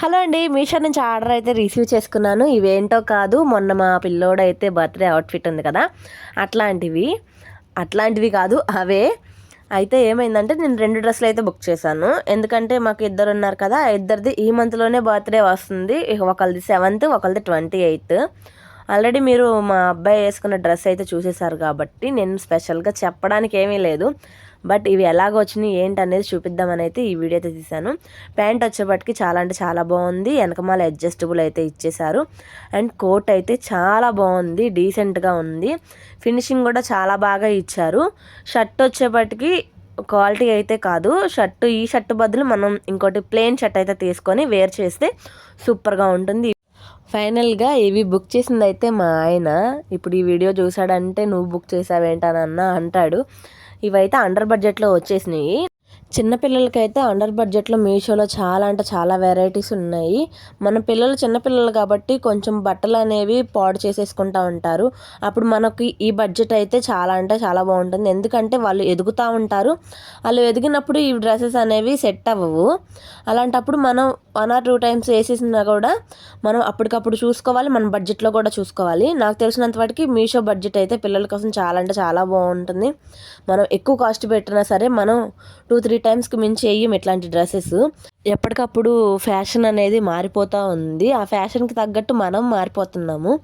Hello అండి మీషో నుంచి order అయితే రిసీవ్ చేసుకున్నాను. ఇవేంటో కాదు మొన్న మా పిల్లోడు అయితే బర్త్డే అవుట్ఫిట్ ఉంది కదా అట్లాంటివి. అట్లాంటివి కాదు అవే. అయితే ఏమైందంటే నేను రెండు డ్రెస్సులు అయితే బుక్ చేశాను. ఎందుకంటే మాకు ఇద్దరు ఉన్నారు కదా ఇద్దరిది ఈ మంత్లోనే బర్త్డే వస్తుంది. ఒకరిది సెవెంత్ ఒకరిది ట్వంటీ ఎయిత్. ఆల్రెడీ మీరు మా అబ్బాయి వేసుకున్న డ్రెస్ అయితే చూసేశారు కాబట్టి నేను స్పెషల్గా చెప్పడానికి ఏమీ లేదు. బట్ ఇవి ఎలాగ వచ్చినాయి ఏంటి అనేది చూపిద్దామని అయితే ఈ వీడియో అయితే తీశాను. ప్యాంట్ వచ్చేపటికి చాలా అంటే చాలా బాగుంది. వెనకమాల అడ్జస్టబుల్ అయితే ఇచ్చేశారు. అండ్ కోట్ అయితే చాలా బాగుంది డీసెంట్గా ఉంది. ఫినిషింగ్ కూడా చాలా బాగా ఇచ్చారు. షర్ట్ వచ్చేపటికి క్వాలిటీ అయితే కాదు. షర్ట్ ఈ షర్ట్ బదులు మనం ఇంకోటి ప్లెయిన్ షర్ట్ అయితే తీసుకొని వేర్ చేస్తే సూపర్గా ఉంటుంది. ఫైనల్గా ఇవి బుక్ చేసింది అయితే మా ఆయన. ఇప్పుడు ఈ వీడియో చూసాడంటే నువ్వు బుక్ చేసావేంటానన్నా అంటాడు. ఇవైతే అండర్ బడ్జెట్లో వచ్చేసినాయి. చిన్నపిల్లలకైతే అండర్ బడ్జెట్లో మీషోలో చాలా అంటే చాలా వెరైటీస్ ఉన్నాయి. మన పిల్లలు చిన్నపిల్లలు కాబట్టి కొంచెం బట్టలు అనేవి పాడు చేసేసుకుంటూ ఉంటారు. అప్పుడు మనకి ఈ బడ్జెట్ అయితే చాలా అంటే చాలా బాగుంటుంది. ఎందుకంటే వాళ్ళు ఎదుగుతూ ఉంటారు. వాళ్ళు ఎదిగినప్పుడు ఈ డ్రెస్సెస్ అనేవి సెట్ అవ్వవు. అలాంటప్పుడు మనం వన్ ఆర్ టూ టైమ్స్ వేసేసినా కూడా మనం అప్పటికప్పుడు చూసుకోవాలి. మన బడ్జెట్లో కూడా చూసుకోవాలి. నాకు తెలిసినంత వాటికి మీషో బడ్జెట్ అయితే పిల్లల కోసం చాలా అంటే చాలా బాగుంటుంది. మనం ఎక్కువ కాస్ట్ పెట్టినా సరే మనం టూ త్రీ టైమ్స్కి మించి వేయం ఇట్లాంటి డ్రెస్సెస్. ఎప్పటికప్పుడు ఫ్యాషన్ అనేది మారిపోతూ ఉంది. ఆ ఫ్యాషన్కి తగ్గట్టు మనం మారిపోతున్నాము.